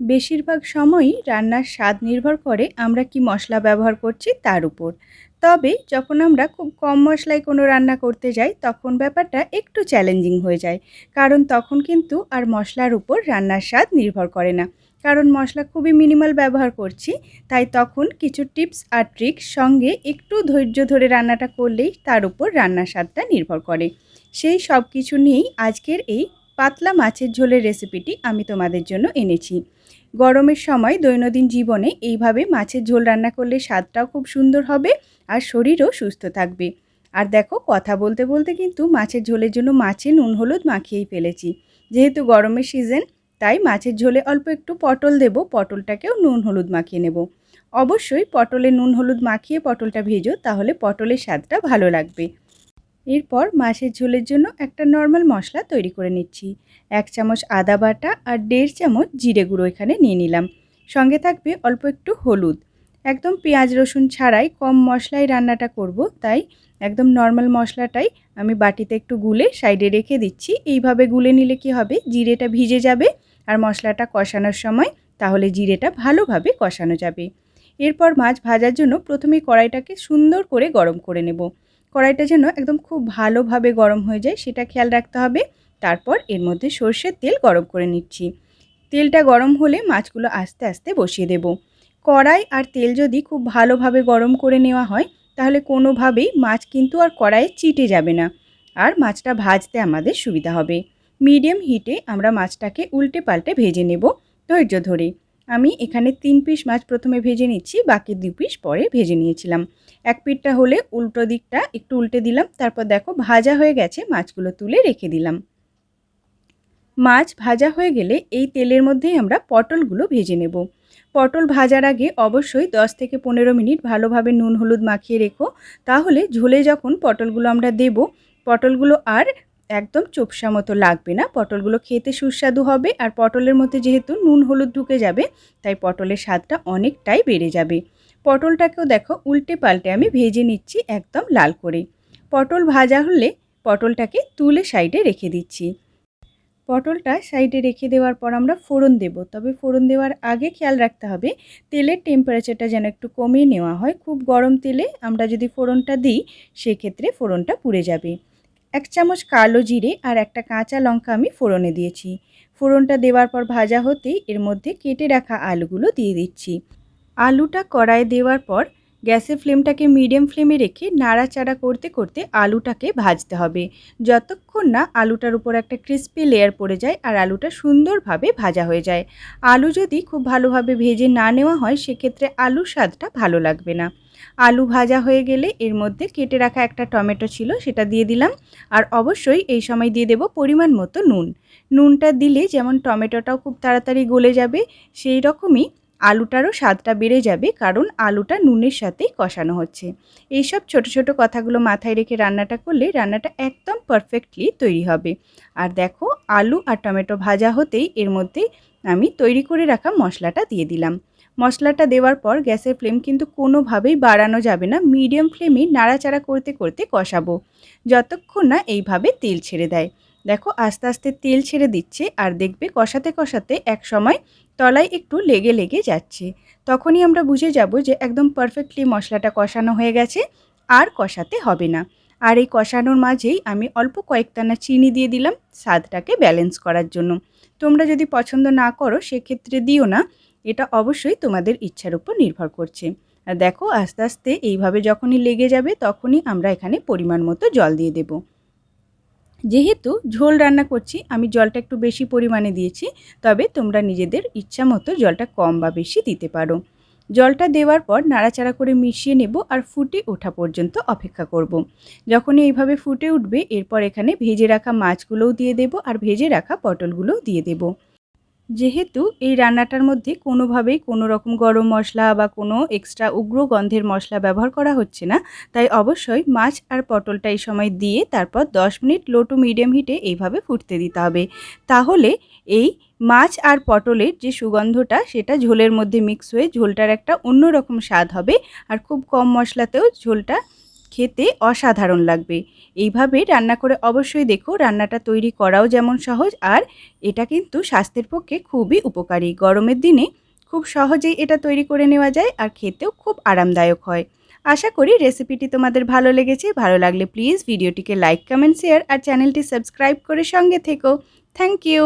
বেশিরভাগ সময়ই রান্নার স্বাদ নির্ভর করে আমরা কি মশলা ব্যবহার করছি তার উপর। তবে যখন আমরা খুব কম মশলায় কোনো রান্না করতে যাই, তখন ব্যাপারটা একটু চ্যালেঞ্জিং হয়ে যায়। কারণ তখন কিন্তু আর মশলার উপর রান্নার স্বাদ নির্ভর করে না। কারণ মশলা খুবই মিনিমাল ব্যবহার করছি, তাই তখন কিছু টিপস আর ট্রিক সঙ্গে একটু ধৈর্য ধরে রান্নাটা করলেই তার উপর রান্নার স্বাদটা নির্ভর করে। সেই সব কিছু নিয়েই আজকের এই পাতলা মাছের ঝোলের রেসিপিটি আমি তোমাদের জন্য এনেছি। গরমের সময় দৈনন্দিন জীবনে এইভাবে মাছের ঝোল রান্না করলে স্বাদটাও খুব সুন্দর হবে আর শরীরও সুস্থ থাকবে। আর দেখো, কথা বলতে বলতে কিন্তু মাছের ঝোলের জন্য মাছে নুন, হলুদ মাখিয়েই ফেলেছি। যেহেতু গরমের সিজন তাই মাছের ঝোলে অল্প একটু পটল দেব, পটলটাকেও নুন, হলুদ মাখিয়ে নেব। অবশ্যই পটলে নুন, হলুদ মাখিয়ে পটলটা ভেজো, তাহলে পটলের স্বাদটা ভালো লাগবে। এরপর মাছের ঝোলের জন্য একটা নর্মাল মশলা তৈরি করে নিচ্ছি। এক চামচ আদা বাটা আর দেড় চামচ জিরে গুঁড়ো এখানে নিয়ে নিলাম। সঙ্গে থাকবে অল্প একটু হলুদ। একদম পেঁয়াজ রসুন ছাড়াই কম মশলায় রান্নাটা করব, তাই একদম নর্মাল মশলাটাই আমি বাটিতে একটু গুলে সাইডে রেখে দিচ্ছি। এইভাবে গুলে নিলে কি হবে? জিরেটা ভিজে যাবে আর মশলাটা কষানোর সময় তাহলে জিরেটা ভালোভাবে কষানো যাবে। এরপর মাছ ভাজার জন্য প্রথমে কড়াইটাকে সুন্দর করে গরম করে নেব। কড়াইটা যেন একদম খুব ভালোভাবে গরম হয়ে যায়, সেটা খেয়াল রাখতে হবে। তারপর এর মধ্যে সর্ষের তেল গরম করে নিচ্ছি। তেলটা গরম হলে মাছগুলো আস্তে আস্তে বসিয়ে দেব। কড়াই আর তেল যদি খুব ভালোভাবে গরম করে নেওয়া হয়, তাহলে কোনোভাবেই মাছ কিন্তু আর কড়াইয়ে চিটে যাবে না। আর মাছটা ভাজতে আমাদের সুবিধা হবে। মিডিয়াম হিটে আমরা মাছটাকে উল্টে পাল্টে ভেজে নেব ধৈর্য ধরে। আমি এখানে তিন পিস মাছ প্রথমে ভেজে নিচ্ছি, বাকি দু পিস পরে ভেজে নিয়েছিলাম। এক পিঠটা হলে উল্টো দিকটা একটু উল্টে দিলাম, তারপর দেখো ভাজা হয়ে গেছে, মাছগুলো তুলে রেখে দিলাম। মাছ ভাজা হয়ে গেলে এই তেলের মধ্যেই আমরা পটলগুলো ভেজে নেব। পটল ভাজার আগে অবশ্যই 10 থেকে পনেরো মিনিট ভালোভাবে নুন, হলুদ মাখিয়ে রেখো। তাহলে ঝোলে যখন পটলগুলো আমরা দেব, পটলগুলো আর একদম চোপসা মতো লাগবে না। পটলগুলো খেতে সুস্বাদু হবে আর পটলের মধ্যে যেহেতু নুন হলুদ ঢুকে যাবে, তাই পটলের স্বাদটা অনেকটাই বেড়ে যাবে। পটলটাকেও দেখো উল্টে পাল্টে আমি ভেজে নিচ্ছি একদম লাল করে। পটল ভাজা হলে পটলটাকে তুলে সাইডে রেখে দিচ্ছি। পটলটা সাইডে রেখে দেওয়ার পর আমরা ফোড়ন দেব। তবে ফোড়ন দেওয়ার আগে খেয়াল রাখতে হবে, তেলের টেম্পারেচারটা যেন একটু কমিয়ে নেওয়া হয়। খুব গরম তেলে আমরা যদি ফোড়নটা দিই, সেক্ষেত্রে ফোড়নটা পুড়ে যাবে। এক চামচ কালো জিরে আর একটা কাঁচা লঙ্কা আমি ফোড়নে দিয়েছি। ফোড়নটা দেওয়ার পর ভাজা হতেই এর মধ্যে কেটে রাখা আলুগুলো দিয়ে দিচ্ছি। আলুটা কড়ায় দেওয়ার পর গ্যাসের ফ্লেমটাকে মিডিয়াম ফ্লেমে রেখে নাড়াচাড়া করতে করতে আলুটাকে ভাজতে হবে। যতক্ষণ না আলুটার উপর একটা ক্রিস্পি লেয়ার পড়ে যায় আর আলুটা সুন্দরভাবে ভাজা হয়ে যায়। আলু যদি খুব ভালোভাবে ভেজে না নেওয়া হয়, সেক্ষেত্রে আলুর স্বাদটা ভালো লাগবে না। আলু ভাজা হয়ে গেলে এর মধ্যে কেটে রাখা একটা টমেটো ছিল, সেটা দিয়ে দিলাম। আর অবশ্যই এই সময় দিয়ে দেব পরিমাণ মতো নুন। নুনটা দিলে যেমন টমেটোটাও খুব তাড়াতাড়ি গলে যাবে, সেই রকমই আলুটারও স্বাদটা বেড়ে যাবে কারণ আলুটা নুনের সাথেই কষানো হচ্ছে। এইসব ছোট ছোট কথাগুলো মাথায় রেখে রান্নাটা করলে রান্নাটা একদম পারফেক্টলি তৈরি হবে। আর দেখো, আলু আর টমেটো ভাজা হতেই এর মধ্যে আমি তৈরি করে রাখা মশলাটা দিয়ে দিলাম। মশলাটা দেওয়ার পর গ্যাসের ফ্লেম কিন্তু কোনোভাবেই বাড়ানো যাবে না, মিডিয়াম ফ্লেমে নাড়াচাড়া করতে করতে কষাবো। যতক্ষণ না এইভাবে তেল ছেড়ে দেয়। দেখো, আস্তে আস্তে তেল ছেড়ে দিচ্ছে আর দেখবে কষাতে কষাতে এক সময় তলায় একটু লেগে লেগে যাচ্ছে। তখনই আমরা বুঝে যাব যে একদম পারফেক্টলি মশলাটা কষানো হয়ে গেছে, আর কষাতে হবে না। আর এই কষানোর মাঝেই আমি অল্প কয়েকটানা চিনি দিয়ে দিলাম স্বাদটাকে ব্যালেন্স করার জন্য। তোমরা যদি পছন্দ না করো, সেক্ষেত্রে দিও না। এটা অবশ্যই তোমাদের ইচ্ছার উপর নির্ভর করছে। আর দেখো, আস্তে আস্তে এইভাবে যখনই লেগে যাবে, তখনই আমরা এখানে পরিমাণ মতো জল দিয়ে দেব। যেহেতু ঝোল রান্না করছি, আমি জলটা একটু বেশি পরিমাণে দিয়েছি, তবে তোমরা নিজেদের ইচ্ছা মতো জলটা কম বা বেশি দিতে পারো জলটা দেওয়ার পর নাড়াচাড়া করে মিশিয়ে নেব আর ফুটে ওঠা পর্যন্ত অপেক্ষা করব। যখনই এইভাবে ফুটে উঠবে, এরপর এখানে ভেজে রাখা মাছগুলোও দিয়ে দেব আর ভেজে রাখা পটলগুলোও দিয়ে দেবো যেহেতু এই রান্নাটার মধ্যে কোনোভাবেই কোনো রকম গরম মশলা বা কোনো এক্সট্রা উগ্র গন্ধের মশলা ব্যবহার করা হচ্ছে না, তাই অবশ্যই মাছ আর পটলটা এই সময় দিয়ে তারপর 10 মিনিট লো টু মিডিয়াম হিটে এইভাবে ফুটতে দিতে হবে। তাহলে এই মাছ আর পটলের যে সুগন্ধটা, সেটা ঝোলের মধ্যে মিক্স হয়ে ঝোলটার একটা অন্যরকম স্বাদ হবে আর খুব কম মশলাতেও ঝোলটা খেতে অসাধারণ লাগবে। এইভাবে রান্না করে অবশ্যই দেখো, রান্নাটা তৈরি করাও যেমন সহজ আর এটা কিন্তু স্বাস্থ্যের পক্ষে খুবই উপকারী। গরমের দিনে খুব সহজেই এটা তৈরি করে নেওয়া যায় আর খেতেও খুব আরামদায়ক হয়। আশা করি রেসিপিটি তোমাদের ভালো লেগেছে। ভালো লাগলে প্লিজ ভিডিওটিকে লাইক, কমেন্ট, শেয়ার আর চ্যানেলটি সাবস্ক্রাইব করে সঙ্গে থেকো। Thank you.